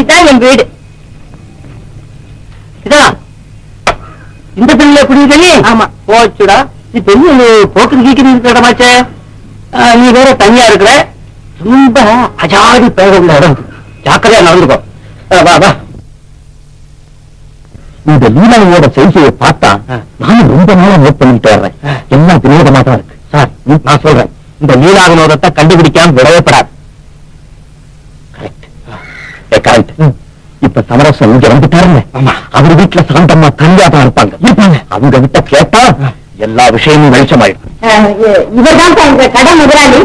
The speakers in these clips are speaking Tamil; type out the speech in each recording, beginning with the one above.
இதான் என் வீடு. இதான் இந்த பெண்ணில குடியிருக்க நீ ஆமா. போச்சுடா நீ பெண்ணு போக்கு கீக்கிட்டு இருக்கிற இடமாச்சே? ஆ, நீ வேற தனியா இருக்கிற? ரொம்ப அஜாதி பேர உள்ள இடம். ஜாக்கிரதையா நடந்துக்கோ. வா வா. இந்த லீலாவோட செய்தியை பார்த்தா நானும் ரொம்ப நாளா நோட் பண்ணிட்டு வர்றேன். எல்லாம் வினோதமா தான் இருக்கு. சார் நான் சொல்றேன். இந்த லீலா வினோதத்தை கண்டுபிடிக்காம விடவேப்படாது இப்ப சமரசம் இங்க வந்துட்டாருங்க. அவர் வீட்டுல சாந்தம்மா தனியா தான் இருப்பாங்க. இருப்பாங்க. அவங்க கிட்ட கேட்டா எல்லா விஷயமும் வெளிச்சமாயிடும். இவர்தான் கடை முதலாளி.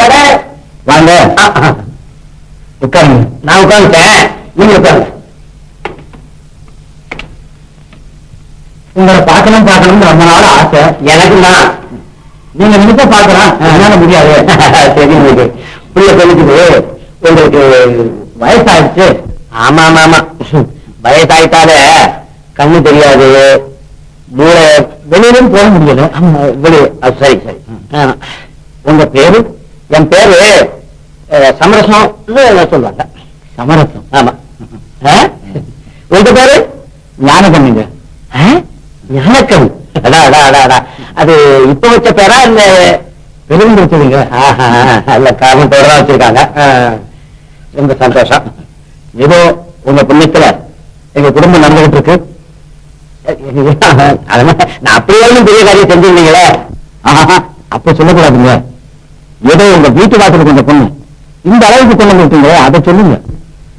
கடை. வாங்க. உட்காருங்க. நான் உட்காந்துட்டேன் நீங்க உட்காருங்க. உங்களை பார்க்கணும் பார்க்கணும்னு ரொம்ப நாள் ஆசை. எனக்கு தான் நீங்க நினைச்சா பார்க்கலாம். என்னால முடியாது. சரி உங்களுக்கு புள்ள சொல்லிக்குது. உங்களுக்கு வயசாயிடுச்சு. ஆமா ஆமா ஆமா வயசாயிட்டாலே கண்ணு தெரியாது. மூளை வெளியிலும் போக முடியல. வெளியே சரி சரி. உங்க பேரு? என் பேரு சமரசம் சொல்லுவாங்க. சமரசம். ஆமா? உங்க பேரு? ஞானகண்ணிங்க ஞானக்கண். அடா அடா அடா அடா. அது இப்ப வச்ச பேரா இல்ல பெரும் வச்சதுங்க அல்ல காரணத்தோட தான் வச்சிருக்காங்க. ரொம்ப சந்தோஷம். ஏதோ உங்க புண்ணியத்துல எங்க குடும்பம் நடந்துகிட்டு இருக்கு நான் அப்படி ஒண்ணும் பெரிய காரியம் செஞ்சிருந்தீங்களே அப்ப சொல்லக்கூடாதுங்க. ஏதோ உங்க வீட்டு வாசலுக்கு கொஞ்சம் பொண்ணு. இந்த அளவுக்கு கொண்டு வந்துட்டீங்களே அதை சொல்லுங்க.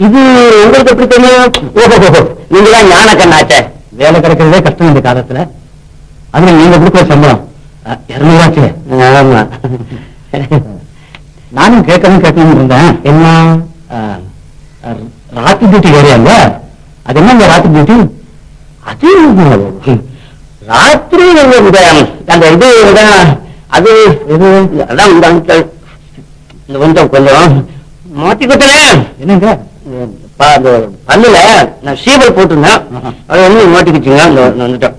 இது உங்களுக்கு எப்படி தெரியும்? ஓஹோ நீங்க தான் ஞான கண்ணாச்சே. வேலை கிடைக்கிறதே கஷ்டம் இந்த காலத்துல. அதுல நீங்க கொடுக்குற சம்பளம் இருநூறாச்சு ஆமா. நானும் கேட்கணும் கேட்கணும் இருந்தேன். என்ன? ராத்தி டியூட்டி வேறையாங்க அது என்ன ராத்தி டியூட்டி அது ராத்திரி அந்த இது அது அதான் இந்த அங்கிள். இந்த கொஞ்சம் கொஞ்சம். மாத்தி கொடுத்தேன் என்னங்க? பல்லுல நான் சீவல் போட்டிருந்தேன். அது வந்து மாட்டிக்கிச்சுங்க இந்த வந்துட்டேன்.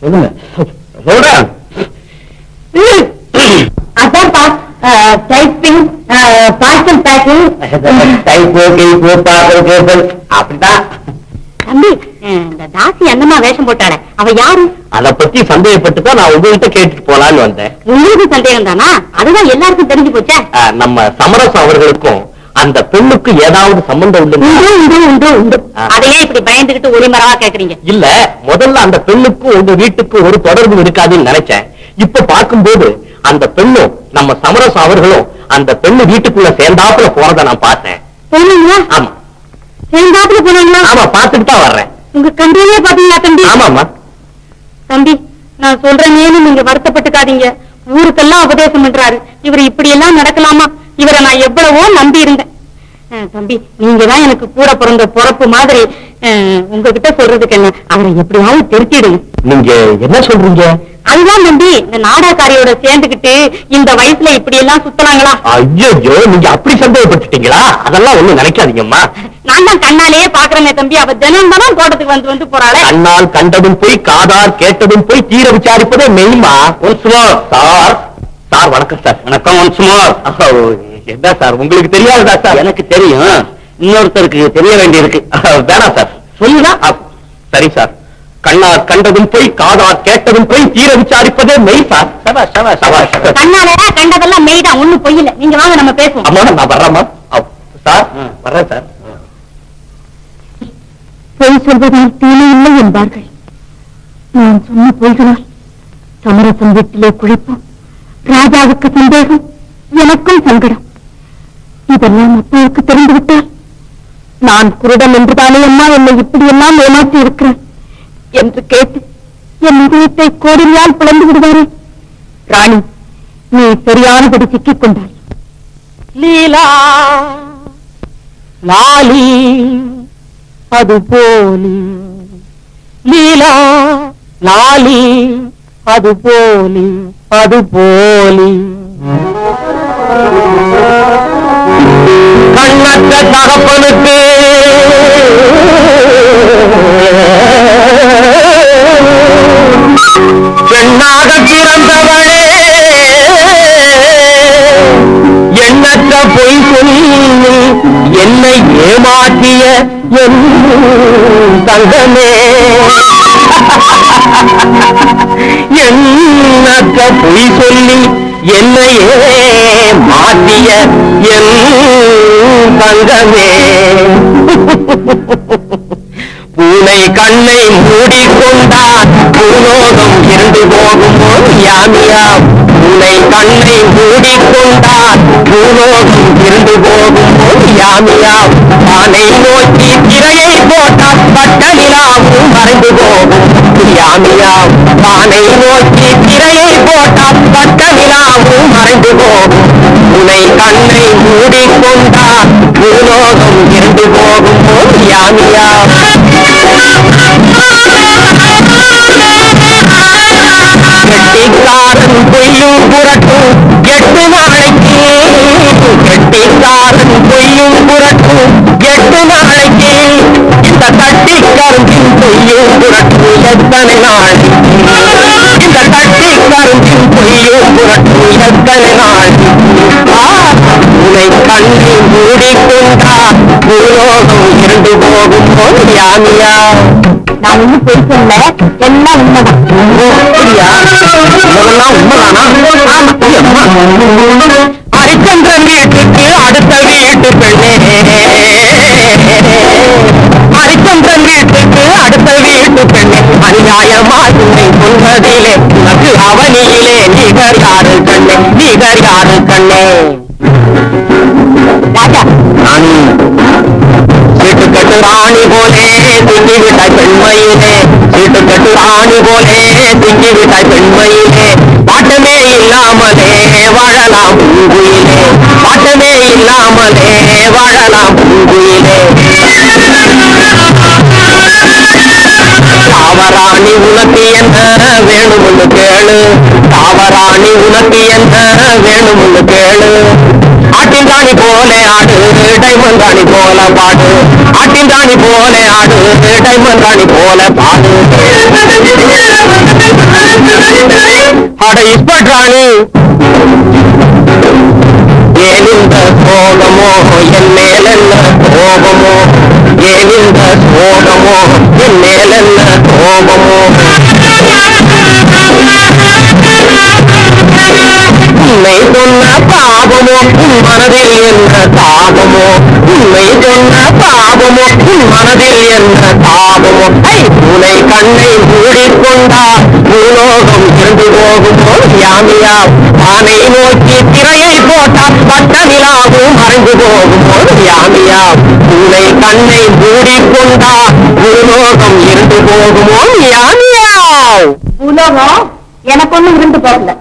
சொல்லுங்க. சொல்றேன். டைப்பிங் பார்சல் பேக்கிங் டைப்பு கைப்பு பாக்கல் கேப்பல் அப்படிதான் தம்பி இந்த தாசி அண்ணமா வேஷம் போட்டாளே. அவ யாரு? அத பத்தி சந்தேகப்பட்டு தான் நான் உங்ககிட்ட கேட்டுட்டு போலான்னு வந்தேன். உங்களுக்கு சந்தேகம் தானா அதுதான் எல்லாருக்கும் தெரிஞ்சு போச்சே. நம்ம சமரசம் அவர்களுக்கும் அந்த பெண்ணுக்கு ஏதாவது சம்பந்தம் உண்டு உண்டு உண்டு உண்டு உண்டு. ஆ. அதையே இப்படி பயந்துகிட்டு ஒளிமரவா கேக்குறீங்க. இல்ல முதல்ல அந்த பெண்ணுக்கும் உங்க வீட்டுக்கு ஒரு தொடர்பு இருக்காதுன்னு நினைச்சேன். இப்ப பார்க்கும்போது அந்த பெண்ணும் நம்ம சமரசம் அவர்களும் அந்த பெண்ணு வீட்டுக்குள்ள சேர்ந்தாப்புல போறத நான் பார்த்தேன். போனீங்களா? ஆமா. சேர்ந்தாப்புல போனீங்களா? ஆமா பார்த்துட்டு தான் வர்றேன். உங்க கண்ட்ரோலே பாத்தீங்களா தம்பி? ஆமாமா தம்பி நான் சொல்றேனேன்னு நீங்க வருத்தப்பட்டுக்காதீங்க. ஊருக்கெல்லாம் உபதேசம் பண்றாரு. இவர் இப்படி எல்லாம் நடக்கலாமா? இவரை நான் எவ்வளவோ நம்பி இருந்தேன் தம்பி நீங்க தான் எனக்கு கூட பிறந்த பொறப்பு மாதிரி உங்ககிட்ட சொல்றதுக்கு என்ன? அவரை எப்படியாவது திருத்திடுங்க நீங்க என்ன சொல்றீங்க? அதுதான் தம்பி இந்த நாடகக்காரியோட சேர்ந்துகிட்டு இந்த வயசுல இப்படி எல்லாம் சுத்தலாங்களா ஐயோ நீங்க அப்படி சந்தேகப்பட்டுட்டீங்களா? அதெல்லாம் ஒண்ணும் நினைக்காதீங்கம்மா. நான் தான் கண்ணாலேயே பாக்குறேனே தம்பி. அவ தினம் தினம் தோட்டத்துக்கு வந்து வந்து போறாளே. கண்ணால் கண்டதும் போய் காதால் கேட்டதும் போய் தீர விசாரிப்பதே மெய்மா. ஒன் சுமார் சார். சார் வணக்கம் சார். வணக்கம் ஒன் சுமார் என்ன சார்? உங்களுக்கு தெரியாததா சார்? எனக்கு தெரியும். இன்னொருத்தருக்கு தெரிய வேண்டியிருக்கு. வேணாம் சார். சொல்லுதா சரி சார். கண்ணால் கண்டதும் போய் காதால் கேட்டதும் போய் தீர விசாரிப்பதே மெய் சார். சவா சவா சவா கண்ணால கண்டதெல்லாம் மெய்தான் ஒண்ணும் பொய்யில நீங்க வாங்க நம்ம பேசுவோம். அம்மா நான் வர்றேம்மா சார் வர்றேன் சார். பொய் சொல்வதால் தீமை இல்லை என்பார்கள். நான் சொன்ன பொய்களால் சமரசம் வீட்டிலே குழப்பம். ராஜாவுக்கு சந்தேகம் எனக்கும் சங்கடம். இதெல்லாம் அப்பாவுக்கு தெரிந்துவிட்டால் நான் குருடன் என்றுதானே அம்மா என்னை இப்படி எல்லாம் ஏமாற்றி இருக்கிறேன் என்று கேட்டு என் இதயத்தை கோடியால் பிளந்து விடுவாரே. ராணி நீ சரியானபடி சிக்கிக் கொண்டாய். லீலா லாலி அது போலி லீலா லாலி அது போலி அது போலி கண்ணற்ற தகப்பனுக்கு பெண்ணாக பிறந்தவளே எண்ணற்ற பொய் சொல்லி என்னை ஏமாற்றிய என் தங்கமே. என்னக்க பொய் சொல்லி என்னையே மாற்றிய என் பங்கமே பூனை கண்ணை மூடிக்கொண்டால் பூலோகம் இருந்து போகுமோ யாமியா. பூனை கண்ணை மூடிக்கொண்டால் பூலோகம் இருந்து போகுமோ யாமியா. பானை நோக்கி திரையை போட்டால் பட்டனிலாவும் மறைந்து போகும். யாமியா. பானை நோக்கி திரையை போட்டால் பட்டனிலாவும் மறைந்து போகும். உனை கண்ணை மூடிக்கொண்டால் பூலோகம் இருந்து போகும் போல் யாமியா கெட்டிக்காரன் பொய்யும் புரட்டும் எட்டு நாளைக்கு கெட்டிக்காரன் பொய்யும் புரட்டும் எட்டு நாளைக்கு இந்த தட்டிக்காரன் பொய்யும் புரட்டும் எத்தனை நாளைக்கு இந்த தட்டிக்காரன் பொய்யும் புரட்டும் எத்தனை நாளைக்கு உன்னை உனை மூடிக்கொண்டா பூலோகம் இருந்து போகுமோ யாமியா நான் ஒண்ணும் பொய் சொல்ல எல்லாம் உண்மைதான்? அப்படியா? இதெல்லாம் உண்மைதானா? ஹரிச்சந்திரன் வீட்டுக்கு அடுத்த வீட்டு பெண்ணே ஹரிச்சந்திரன் வீட்டுக்கு அடுத்த வீட்டு பெண்ணே அநியாயமாய் உன்னை சொல்வதிலே உனக்கு அவனியிலே நிகர் யாரு கண்ணே? நிகர் யாரு கண்ணே? ராணி போலே திங்கி விட்டாய் பெண்மையிலே. சீட்டு கட்டு ராணி போலே திங்கி விட்டாய் பெண்மையிலே. பாட்டமே இல்லாமலே வாழலாம் பூங்குயிலே. பாட்டமே இல்லாமலே வாழலாம் பூங்குயிலே. தாவராணி உனக்கு என்ன வேணும்னு கேளு. தாவராணி உனக்கு என்ன வேணும்னு கேளு. ஆட்டின்றாணி போல ஆடு டைமன் ராணி போல பாடு. ஆட்டின்றாணி போல ஆடு டைமன் ராணி போல பாடு. அட இஸ்பட் ராணி. ஏனிந்த சோகமோ என் மேலென்ன கோபமோ? ஏனிந்த சோகமோ என் மேலென்ன கோபமோ? உண்மை சொன்ன பாபமோ உன் மனதில் என்ன தாபமோ உண்மை சொன்ன பாபமோ உன் மனதில் என்ன தாபமோ ஐ உனை கண்ணை மூடிக்கொண்டா பூலோகம் இருந்து போகுமோ? யாமியா ஆனை நோக்கி திரையை போட்டா பட்ட நிலாவும் மறைந்து போகுமோ? யாமியா பூனை கண்ணை மூடிக்கொண்டா பூலோகம் இருந்து போகுமோ? யாமியா உலகம் எனக்கு ஒண்ணும் இருந்து போகல.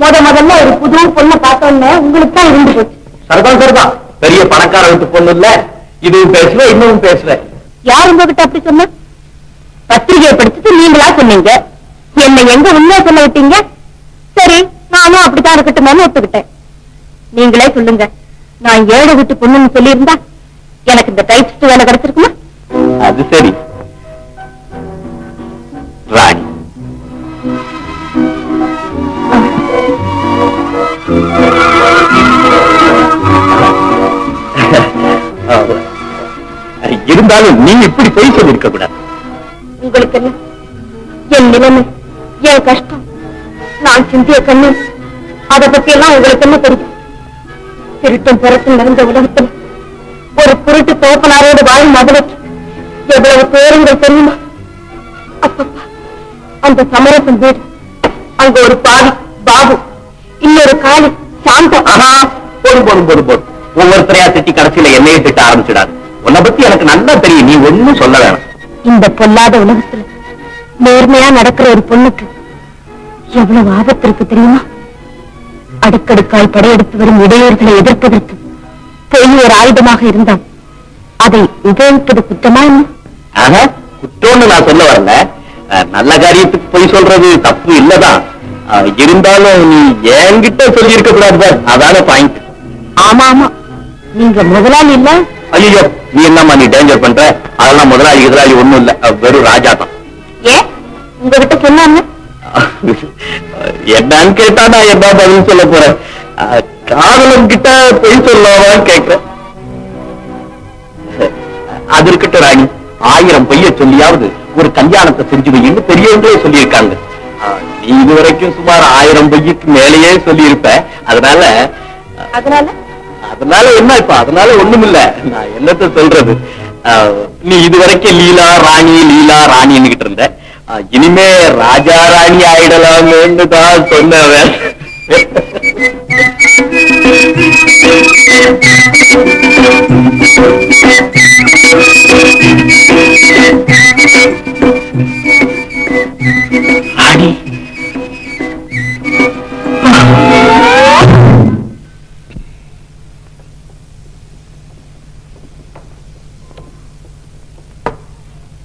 முத முதல்ல ஒரு புது பொண்ணை பார்த்தோன்னே உங்களுக்கு தான் இருந்து போச்சு சரிதான் சரிதான். பெரிய பணக்கார வீட்டு பொண்ணு இல்ல. இதுவும் பேசுற இன்னும் பேசுற யார் உங்ககிட்ட அப்படி சொன்ன? பத்திரிகையை படிச்சுட்டு நீங்களா சொன்னீங்க? என்னை எங்க உண்மையா சொல்ல விட்டீங்க? சரி நானும் அப்படித்தான் இருக்கட்டுமேனு ஒத்துக்கிட்டேன். நீங்களே சொல்லுங்க. நான் ஏழை வீட்டு பொண்ணுன்னு சொல்லியிருந்தா எனக்கு இந்த டைப்ஸ்ட் வேலை கிடைச்சிருக்குமா? அது சரி. இருந்தாலும் நீங்க இப்படி பொய் சொல்லிருக்க கூடாது. உங்களுக்கு என்ன என் நிலைமை என் கஷ்டம் நான் சிந்திய கண்ணு அதை பத்தி எல்லாம் உங்களுக்கு என்ன தெரியும்? திருட்டும் பிறட்டும் நிறைந்த உலகத்தில் ஒரு குருட்டு தோப்பனாரோடு வாழும் மகளுக்கு எவ்வளவு பேருங்கள் தெரியுமா? அப்பப்பா அந்த சமரசம் வீடு அங்க ஒரு பாவி பாபு இன்னொரு காளி சாந்தம் ஆஹா போடும் போடும் போடும் போடும் ஒவ்வொருத்தரையா திட்டி கடைசியில என்னைய திட்ட ஆரம்பிச்சிடாது உன்னை பத்தி எனக்கு நல்லா தெரியும். நீ ஒண்ணும் சொல்ல வேணாம். இந்த பொல்லாத உலகத்துல நேர்மையா நடக்கிற ஒரு பொண்ணுக்கு எவ்வளவு ஆபத்து இருக்கு தெரியுமா? அடுக்கடுக்காய் படையெடுத்து வரும் இடையூறுகளை எதிர்ப்பதற்கு பொய் ஒரு ஆயுதமாக இருந்தால் அதை உபயோகிப்பது குற்றமா என்ன? குற்றம்னு நான் சொல்ல வரல. நல்ல காரியத்துக்கு போய் சொல்றது தப்பு இல்லதான். இருந்தாலும் நீ என்கிட்ட சொல்லி இருக்க கூடாது. அதான பாயிண்ட் ஆமா ஆமா. நீங்க முதலாளி இல்ல ஐயோ நீ என்னம்மா நீ டேஞ்சர் பண்ற? அதெல்லாம் முதலாளி எதிராளி ஒண்ணும் இல்ல. வெறும் ராஜா தான் ஏன் உங்ககிட்ட சொன்னாங்க என்னன்னு கேட்டா நான் என்ன பதில் சொல்ல போறேன். காதலன் கிட்ட பொய் சொல்லவான்னு கேட்கிறேன் அது இருக்கட்டும் ராணி. ஆயிரம் பொய்ய சொல்லியாவது ஒரு கல்யாணத்தை செஞ்சு வைன்னு பெரியவங்களே சொல்லியிருக்காங்க. நீ இது வரைக்கும் சுமார் ஆயிரம் பொய்யுக்கு மேலேயே சொல்லியிருப்ப. அதனால அதனால? அதனால என்ன இப்ப? அதனால ஒண்ணும் இல்ல நான் என்னத்த சொல்றது? ஆ, நீ இதுவரைக்கும் லீலா ராணி லீலா ராணின்னுகிட்டு இருந்த. இனிமே ராஜா ராணி ஆயிடலாமேன்னு தான் சொன்னவன். ராணி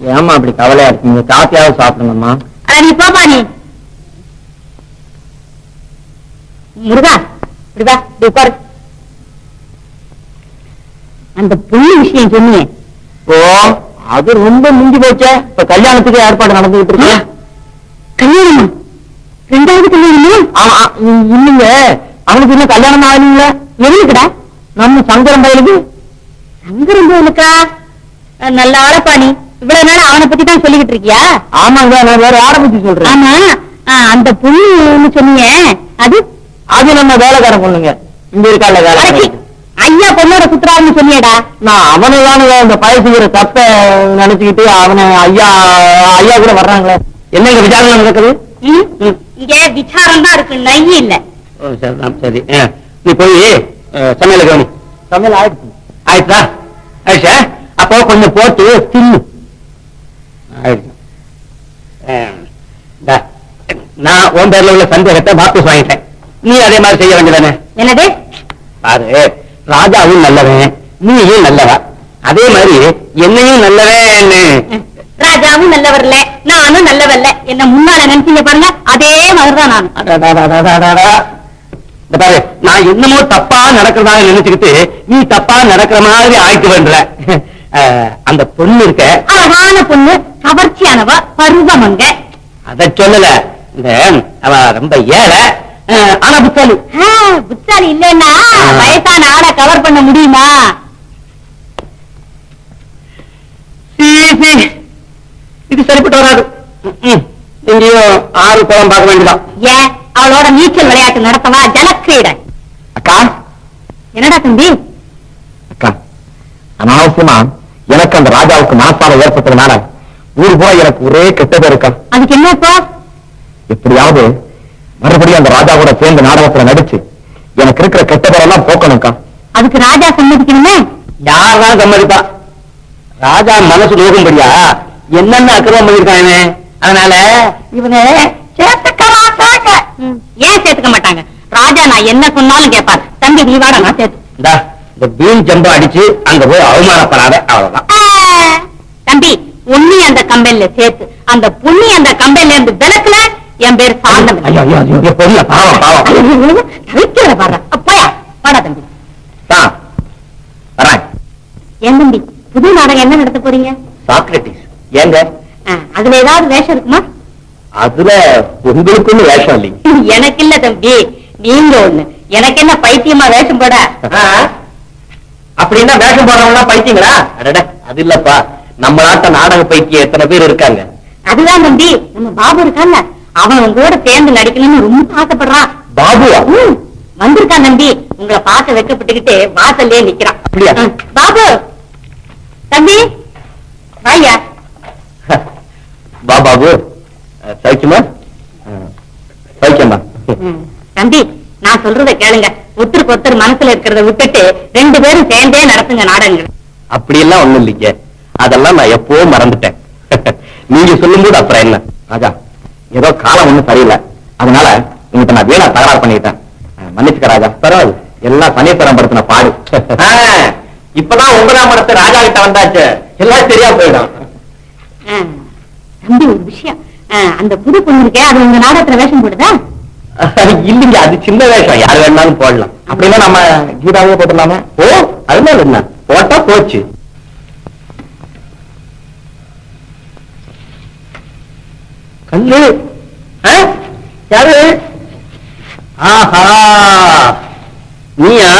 ஏமா அப்படி கவலையா இருக்கீங்க காப்பியாவது சாப்பிடுங்கம்மா. அட நீ போப்பா நீ. முருகா இப்படி வா இப்படி உட்காரு. அந்த பொண்ணு விஷயம் சொன்னியே ஓ அது ரொம்ப மிஞ்சி போச்சே. இப்ப கல்யாணத்துக்கு ஏற்பாடு நடந்துகிட்டு இருக்கு. கல்யாணமா? ரெண்டாவது கல்யாணமா? ஆமா இல்லைங்க. அவனுக்கு இன்னும் கல்யாணம் ஆகலீங்களா. எதுக்குடா நம்ம சங்கரம் பயிலுக்கு சங்கரம் கோயிலுக்கா? அஹ், நல்ல ஆளப்பா நீ. இவ்வளவு நேரம் அவனை பத்தி தான் சொல்லிக்கிட்டு இருக்கியா? ஆமாங்க நான் வேற யாரை பத்தி சொல்றேன் ஆமா. அந்த பொண்ணு சொன்னீங்க. அது? அது நம்ம வேலைக்காரன் பொண்ணுங்க. இங்க இருக்கால வேலை ஐயா பொண்ணோட சுத்துறாருன்னு சொன்னியேடா. நான் அவனை தானுங்க இந்த பய செய்யற தப்ப நினைச்சுக்கிட்டு அவனை ஐயா ஐயா கூட வர்றாங்களே. என்னங்க விசாரணை நடக்குது? இங்க விசாரம் தான் இருக்கு. நை இல்ல. சரி நீ போய் சமையல கவனி சமையல் ஆயிடுச்சு. ஆயிடுச்சா? ஆயிடுச்சா? அப்போ கொஞ்சம் போட்டு தின்னு. நான் உன் பேர்ல உள்ள சந்தேகத்தை வாபஸ் வாங்கிட்டேன். நீ அதே மாதிரி செய்ய வேண்டியதானே? என்னது? பாரு ராஜாவும் நல்லவன் நீயும் நல்லவா? அதே மாதிரி என்னையும் நல்லவன்னு. ராஜாவும் நல்லவர்ல நானும் நல்லவல்ல என்ன முன்னால நினைச்சீங்க பாருங்க அதே மாதிரிதான் நான் பாரு நான் என்னமோ தப்பா நடக்கிறதாக நினைச்சுக்கிட்டு நீ தப்பா நடக்கிற மாதிரி ஆயிட்டு அஹ், அந்த பொண்ணு இருக்க அழகான பொண்ணு கவர்ச்சியானவ பருவமங்க. அத சொல்லல. இந்த அவ ரொம்ப ஏழை. ஆனா புத்தாலி புத்தாலி இல்லைன்னா. வயசான ஆளை கவர் பண்ண முடியுமா. இது சரிப்பட்டு வராது. ம்ம். எங்கேயும் ஆறு குளம் பார்க்க வேண்டியதான் ஏன்? அவளோட நீச்சல் விளையாட்டு நடத்தவா ஜலக்கிரீட அக்கா. என்னடா தம்பி? அக்கா அனாவசியமா எனக்கு அந்த ராஜாவுக்கு மனப்பாடம் ஏற்பட்டதுனால ஊர் போய் எனக்கு ஒரே கெட்ட பேர் இருக்கா? அதுக்கு என்னப்பா? எப்படியாவது மறுபடியும் அந்த ராஜா கூட சேர்ந்து நாடகத்துல நடிச்சு எனக்கு இருக்கிற கெட்ட பேரெல்லாம் போக்கணும்க்கா. அதுக்கு ராஜா சம்மதிக்கணுமே? யாரெல்லாம் சம்மதிப்பா? ராஜா மனசு நோகும்படியா என்னென்ன அக்கிரமம் பண்ணிருக்காங்க அதனால இவங்க சேர்த்துக்க மாட்டாங்க. ம், ஏன் சேர்த்துக்க மாட்டாங்க? ராஜா நான் என்ன சொன்னாலும் கேட்பார். தம்பி நீ வாடா நான் சேர்த்து இந்தா, வீண் ஜம்பம் அடிச்சு அங்க போய் அவமானப்படாத அவ்வளவுதான். தம்பி உன்னி அந்த கம்பெனில சேர்த்து அந்த புண்ணி அந்த கம்பெனில இருந்து விளக்குல என் பேர் சாந்தம் தவிக்கிற பாரு போயா வாடா தம்பி. ஏன் தம்பி புது நாடகம் என்ன நடத்த போறீங்க? சாக்ரட்டிஸ் ஏங்க? அதுல ஏதாவது வேஷம் இருக்குமா? அதுல உங்களுக்குன்னு வேஷம் இல்லைங்க. எனக்கு இல்ல தம்பி நீங்க ஒண்ணு. எனக்கு என்ன பைத்தியமா வேஷம் போட? அப்படின்னா வேஷம் போடுறவங்க பைத்தியங்களா? அது இல்லப்பா. நம்ம நாட்ட நாடக பைத்தியம் எத்தனை பேர் இருக்காங்க? அதுதான் தம்பி நம்ம பாபு இருக்கான்ல. அவன் உங்களோட சேர்ந்து நடிக்கணும்னு ரொம்ப ஆசைப்படுறான் பாபுவா? வந்திருக்கான் தம்பி. உங்களை பார்க்க வைக்கப்பட்டுக்கிட்டு வாசல்லே நிக்கிறான். அப்படியா? பாபு! தம்பி வாயா. வா பாபு. அஹ், சௌக்கியமா? அஹ், சௌக்கியமா ம், தம்பி நான் சொல்றத கேளுங்க. ஒருத்தருக்கு ஒருத்தர் மனசுல இருக்கிறத விட்டுட்டு ரெண்டு பேரும் சேர்ந்தே நடத்துங்க நாடகங்கள். அப்படியெல்லாம் ஒண்ணும் இல்லைங்க. அதெல்லாம் நான் எப்போ மறந்துட்டேன். நீங்க சொல்லும்போது அப்புறம் என்ன? ராஜா ஏதோ காலம் ஒண்ணும் சரியில்லை. அதனால உங்ககிட்ட நான் வீணா தகராறு பண்ணிட்டேன். மன்னிச்சுக்க ராஜா. பரவாயில்ல. எல்லாம் சனீஸ்வரம் படுத்தின பாடு. இப்பதான் ஒன்பதாம் இடத்து ராஜா கிட்ட வந்தாச்சு. எல்லாம் சரியா போயிடும். தம்பி ஒரு விஷயம். அந்த புது பொண்ணு இருக்கே அது உங்க நாடகத்துல வேஷம் போடுதா? இல்லைங்க அது சின்ன வேஷம். யார் வேணாலும் போடலாம். அப்படின்னா நம்ம கீதாவே போட்டுடலாமா. ஓ அதனால என்ன? போட்டா போச்சு. கல்லு? யாரு? ஆஹா. நீயா?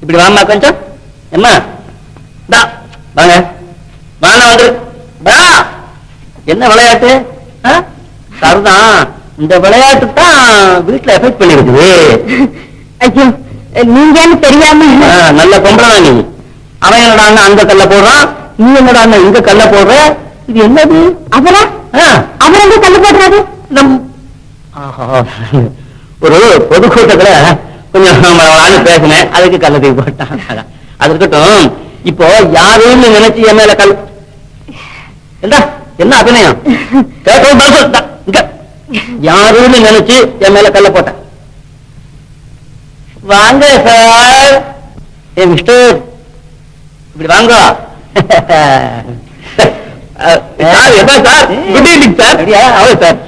இப்படி வாமா கொஞ்சம். எம்மா தா வாங்க. என்ன விளையாட்டு? சரிதான். இந்த விளையாட்டு தான் வீட்டுல எஃபெக்ட் பண்ணிருக்குது. ஐயோ நீங்கன்னு தெரியாம. நல்ல பொம்பளை நீ. அவன் என்னடா அந்த கல்ல போடுறான்? நீ என்னடா இங்க கல்ல போடுற? இது என்னது? அவரா ஆ, அவர் எங்க கல்லு போடுறாரு நம் ஒரு பொதுக்கூட்டத்துல கொஞ்சம் பேசினேன். அதுக்கு கல்ல போட்டான். அது இருக்கட்டும். இப்போ யாருன்னு நினைச்சு என் மேல கல் என்ன என்ன அபிநயம்? யாருன்னு நினைச்சு என் மேல கல்ல போட்டேன். வாங்க சார். ஏ மிஸ்டர். இப்படி வாங்க. சார் என்ன சார்? Good evening sir. அவன் சார்.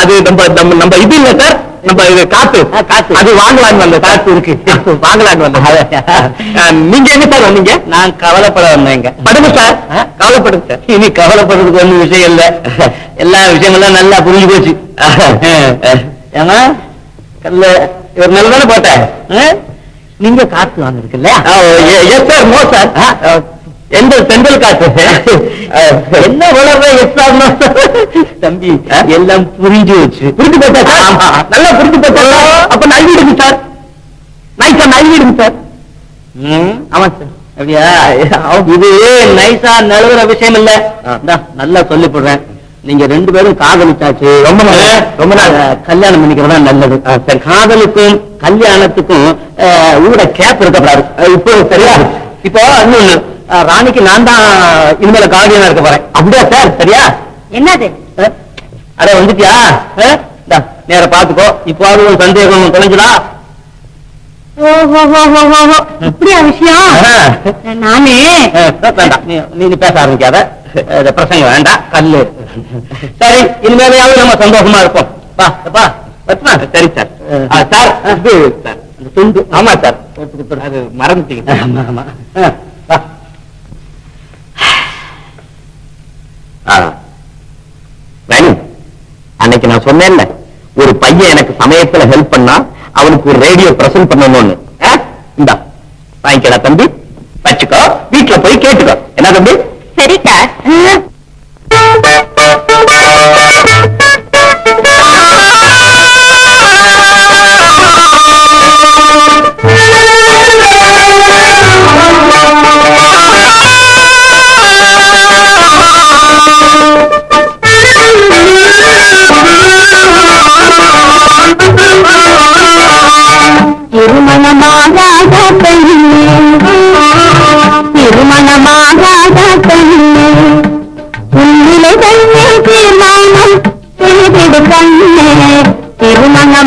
அது நம்ம நம்ம நம்ம இது இல்ல சார். நம்ம இது காத்து. காத்து. அது வாங்கலான்னு வந்த காத்து இருக்கு. வாங்கலான்னு வந்த நீங்க என்ன சார் வந்தீங்க? நான் கவலைப்பட வந்தேங்க படுங்க சார். கவலைப்படுங்க சார். இனி கவலைப்படுறதுக்கு ஒண்ணும் விஷயம் இல்ல. எல்லா விஷயங்களும் நல்லா புரிஞ்சு போச்சு. ஏன்னா கல்ல இவர் நல்ல தானே போட்டேன். நீங்க காத்து வாங்கிருக்கு இல்லையா? Yes sir no sir. எந்த செங்கல் காத்து என்ன வளர்ற எஸ் சார் நோ தம்பி எல்லாம் புரிஞ்சு வச்சு. புரிஞ்சு போச்சா? நல்லா புரிஞ்சு போச்சா? அப்ப நல்விடுங்க சார். நைஸா நல்விடுங்க சார். ஆமா சார். அப்படியா? இது நைஸா நழுவுற விஷயம் இல்ல? நல்லா சொல்லி போடுறேன் நீங்க ரெண்டு பேரும் காதலிச்சாச்சு. ரொம்ப நாள். ரொம்ப நாள். கல்யாணம் பண்ணிக்கிறதா நல்லது. காதலுக்கும் கல்யாணத்துக்கும் ஊட கேப் இருக்கக்கூடாது. இப்போ சரியா? இப்போ இன்னொன்னு. ராணிக்கு நான் தான் இனிமேல கார்டியனா இருக்க போறேன். அப்படியா சார் சரியா? என்னது? அட வந்துட்டியா? நேர பாத்துக்கோ. இப்போ அது ஒரு சந்தேகம் தொலைஞ்சுதா ஓஹோ இப்படியா விஷயம். நானே? நீ பேச ஆரம்பிக்காத. அஹ், பிரசங்கம் வேண்டாம். கல்லு. சரி இனிமேலையாவது நம்ம சந்தோஷமா இருப்போம். பா சரி சார் ஆ, சார் துண்டு. ஆமா சார் அது மறந்துட்டீங்க ஆமா ஆமா ஆ, வா. ஆ. வேணு அன்னைக்கு நான் சொன்னேன்ல. ஒரு பையன் எனக்கு சமயத்துல ஹெல்ப் பண்ணா அவனுக்கு ஒரு ரேடியோ பிரசன்ட் பண்ணணும்னு. இந்த இந்தா வாங்கிக்கடா தம்பி. வச்சுக்கோ. வீட்டுல போய் கேட்டுக்கோ. என்ன தம்பி?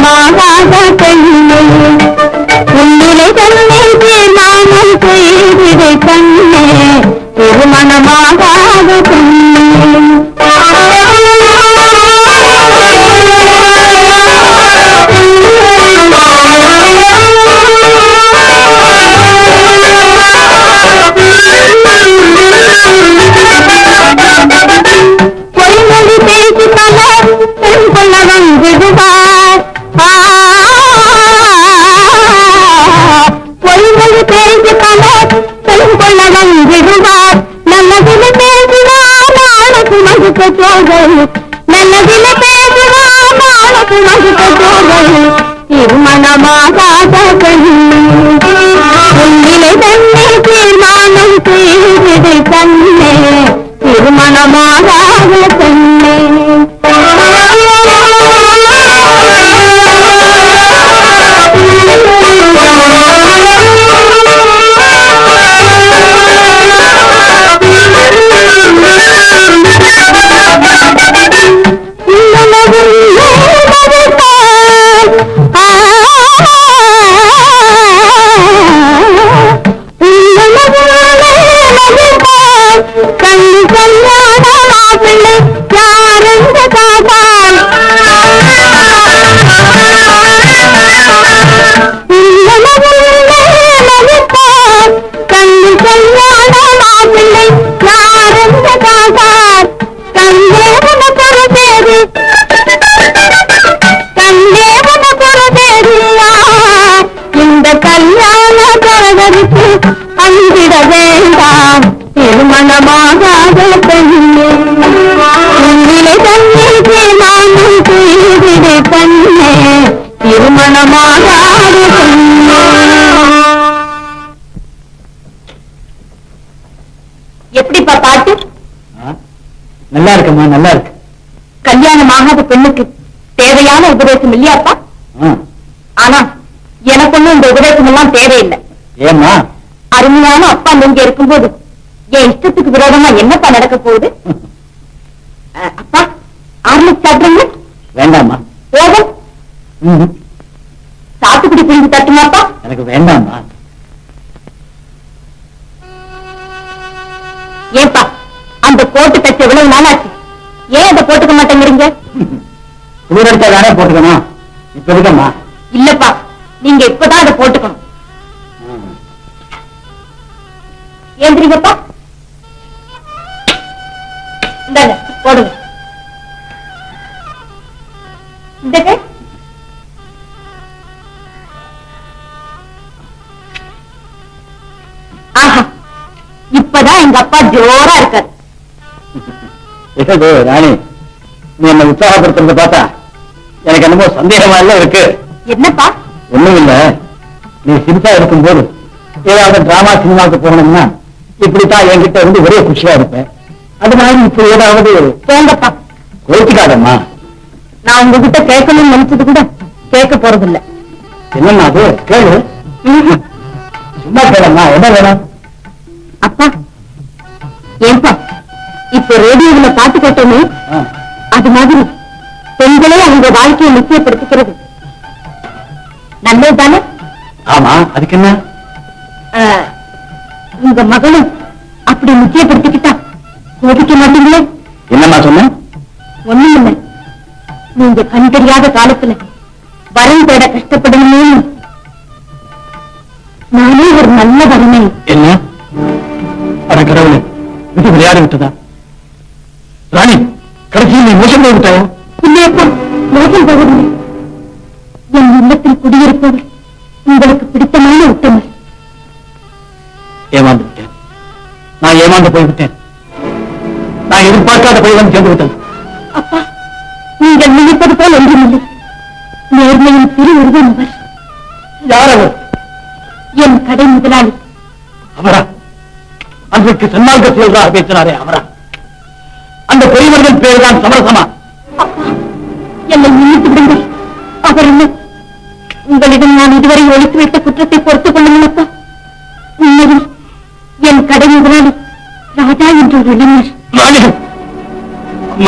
திருமணமாகாத பெண்ணே உன்னிலை தன்னை நானும் செய்திடு கண்ணே திருமணமா क्षमा पाता कहीं வேண்டாம்மா. போதும் ம்ஹும். சாத்துக்குடி பிரிஞ்சு தட்டுமாப்பா? எனக்கு வேண்டாம்மா. ஏப்பா அந்த கோட்டு தச்ச எவ்வளவு நாளாச்சு? ஏன் அதை போட்டுக்க மாட்டேங்கிறீங்க? குளிரடிச்சா தானே போட்டுக்கணும்? இப்ப இருக்கம்மா. இல்லப்பா நீங்க இப்பதான் அதை போட்டுக்கணும். ஏந்திரிங்கப்பா. அப்பா ஜோரா இருக்காரு. ராணி. நீ என்ன உற்சாகப்படுத்துறத பார்த்தா எனக்கு என்னமோ சந்தேகமா எல்லாம் இருக்கு. என்னப்பா? ஒண்ணும் இல்ல நீ சிரிப்பா இருக்கும்போது ஏதாவது டிராமா சினிமாவுக்கு போகணும்னா இப்படித்தான் என்கிட்ட இருந்து ஒரே குஷியா இருப்பேன். அது மாதிரி இப்ப ஏதாவது போங்கப்பா. கோச்சிக்காதம்மா. நான் உங்ககிட்ட கேட்கணும்னு நினைச்சது கூட கேட்க போறதில்ல. என்னம்மா அது? கேளு. சும்மா கேளம்மா. என்ன வேணும்? அப்பா ஏன்பா இப்ப ரேடியோவுல பாட்டு கேட்டோமே அது மாதிரி பெண்களே அவங்க வாழ்க்கையை நிச்சயப்படுத்திக்கிறது நல்லது தானே ஆமா அதுக்கு என்ன உங்க மகளும் அப்படி நிச்சயப்படுத்திக்கிட்டா கோபிக்க மாட்டீங்களே? என்னம்மா சொன்ன? ஒண்ணும் இல்லை நீங்க கண் தெரியாத காலத்துல வரம் தேட கஷ்டப்படணுமே. நானே ஒரு நல்ல வரனை என்ன? அட கடவுளே. விளையாட விட்டதா ராணி கடைசியில் நீ மோசம் போய் விட்டாயா? இல்லையப்பா மோசம் போவதில்லை என் இல்லத்தில் குடியிருப்பவர் உங்களுக்கு பிடித்தமான உத்தமர். ஏமாந்து விட்டேன். நான் ஏமாந்து போய்விட்டேன். நான் எதிர்பார்க்காத போய் வந்து சேர்ந்து விட்டேன் அன்றைக்கு சன்மார்க்க செயல்தாக பேசினாரே அவரா. அந்த பெரியவர்கள் பேர்தான் சமரசமா? என்னை விடுங்கள். அவர் இல்லை உங்களிடம் நான் இதுவரை ஒழித்து வைத்த குற்றத்தை பொறுத்துக் கொள்ளுங்கள் உண்மையில் என் கடை முதலாளி ராஜா என்ற ஒரு இளைஞர்.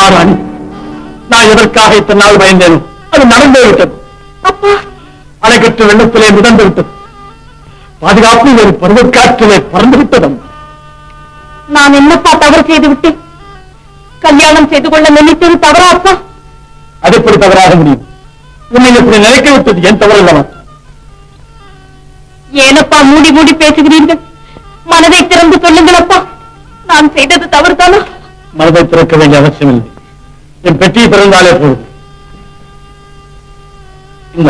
ராணி நான் எதற்காக இத்தனை நாள் பயந்தேனோ அது நடந்தே விட்டது. அப்பா! அணைக்கற்ற வெள்ளத்திலே மிதந்து விட்டது. பாதுகாப்பு ஒரு பருவக்காற்றிலே பறந்து விட்டதம் நான் என்னப்பா தவறு செய்து விட்டேன் கல்யாணம் செய்து கொள்ள நினைத்தது தவறா அப்பா அது எப்படி தவறாக முடியும்? உன்னை இப்படி நினைக்க விட்டது? என் தவறு அல்லவா ஏனப்பா மூடி மூடி பேசுகிறீர்கள்? மனதை திறந்து சொல்லுங்கள் அப்பா நான் செய்தது தவறு தானா மனதை திறக்க வேண்டிய அவசியம் இல்லை என் பெட்டியை திறந்தாலே போதும். இந்த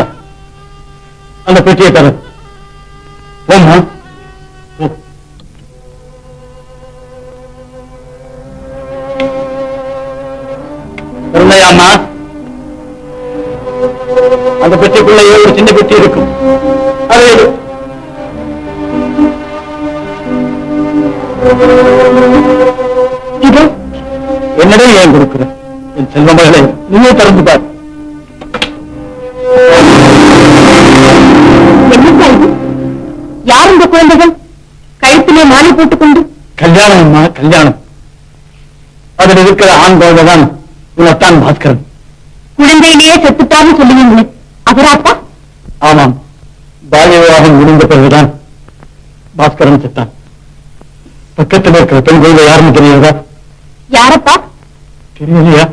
அந்த பெட்டியை தர. போம்மா. கருணையாம்மா அந்த பெட்டிக்குள்ளேயே ஒரு சின்ன பெட்டி இருக்கும். அதை. இது என்னிடம் ஏன் கொடுக்கிற? என் செல்வ மகளே நீயே திறந்து பார். யார் இந்த குழந்தைகள்? கழுத்திலே மாலை போட்டுக்கொண்டு. கல்யாணம் கல்யாணம். அதில் இருக்கிற ஆண் குழந்தைதான். உனத்தான் பாஸ்கரன் குழந்தையிலேயே செத்துட்டான்னு சொல்லுவீங்களே அவராப்பா ஆமாம். பால்ய விவாகம் முடிந்த பிறகுதான் பாஸ்கரன் செத்தான். பக்கத்தில் இருக்கிற பெண் குழந்தை யாருன்னு தெரியுதா யாரப்பா? தெரியலையா?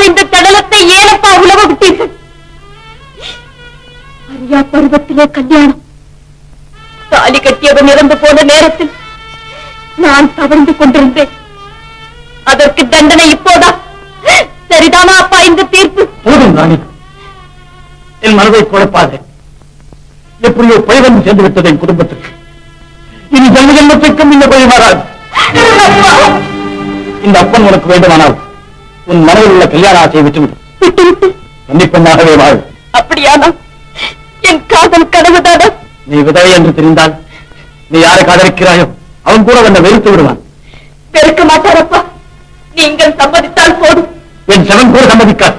சக்கையாக இந்த தடலத்தை ஏனப்பா உழவ விட்டீர்கள் அரியா பருவத்திலே கல்யாணம். தாலி கட்டியவன் இறந்து போன நேரத்தில் நான் தவழ்ந்து கொண்டிருந்தேன். அதற்கு தண்டனை இப்போதா. சரிதானா அப்பா இந்த தீர்ப்பு? போதும் ராணி. என் மனதை குழப்பாது. எப்படியோ வந்து சேர்ந்து விட்டது என் குடும்பத்துக்கு. இனி ஜென்ம ஜென்மத்திற்கும் இந்த பழி இந்த அப்பன் உனக்கு வேண்டுமானால் உன் மனதில் உள்ள கல்யாண ஆசையை விட்டுவிடு கண்டிப்பெண்ணாகவே வாழ். அப்படியானால் என் காதல் கனவுதானா? நீ விதவை என்று தெரிந்தால் நீ யாரை காதலிக்கிறாயோ அவன் கூட உன்னை வெறுத்து விடுவான். வெறுக்க மாட்டாரப்பா. நீங்கள் சம்மதித்தால் போதும். என் செவன் கூட சம்மதிக்கார்